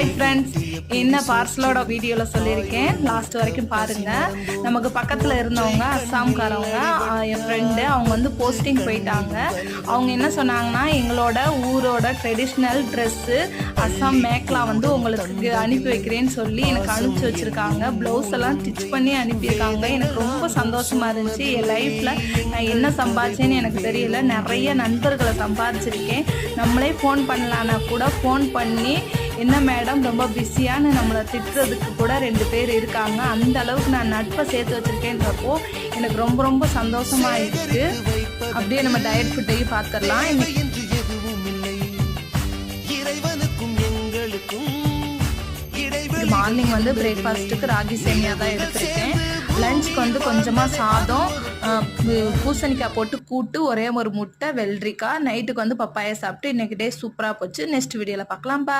Hi friends என்ன பார்சலோட வீடியோவில் சொல்லியிருக்கேன். லாஸ்ட் வரைக்கும் பாருங்க. நமக்கு பக்கத்தில் இருந்தவங்க அஸ்ஸாம்காரவங்க என் ஃப்ரெண்டு அவங்க வந்து போஸ்டிங் போயிட்டாங்க. அவங்க என்ன சொன்னாங்கன்னா எங்களோட ஊரோட ட்ரெடிஷ்னல் ட்ரெஸ்ஸு அஸ்ஸாம் மேக்லா வந்து உங்களுக்கு அனுப்பி வைக்கிறேன்னு சொல்லி எனக்கு அனுப்பிச்சி வச்சுருக்காங்க. ப்ளவுஸ் எல்லாம் ஸ்டிச் பண்ணி அனுப்பியிருக்காங்க. எனக்கு ரொம்ப சந்தோஷமாக இருந்துச்சு. என் லைஃப்பில் நான் என்ன சம்பாதிச்சேன்னு எனக்கு தெரியல. நிறைய நண்பர்களை சம்பாதிச்சிருக்கேன் நம்மளே ஃபோன் பண்ணலான்னா கூட ஃபோன் பண்ணி என்ன மேடம் ரொம்ப பிஸியான்னு நம்மளை திட்டுறதுக்கு கூட ரெண்டு பேர் இருக்காங்க. அந்த அளவுக்கு நான் நட்பை சேர்த்து வச்சிருக்கேன்றப்போ எனக்கு ரொம்ப ரொம்ப சந்தோஷமா இருக்கு அப்படியே நம்ம டயட் ஃபுட்டையும் பார்த்துடலாம். மார்னிங் வந்து பிரேக்ஃபாஸ்ட்டுக்கு ராகி சேமியா தான் எடுத்திருக்கேன். லஞ்சுக்கு வந்து கொஞ்சமாக சாதம் பூசணிக்காய் போட்டு கூட்டு ஒரே ஒரு முட்டை வெள்ளரிக்காய் நைட்டுக்கு வந்து பப்பாயா சாப்பிட்டு இன்னைக்கு டே சூப்பராக போச்சு. நெக்ஸ்ட் வீடியோவில் பார்க்கலாம். பாய்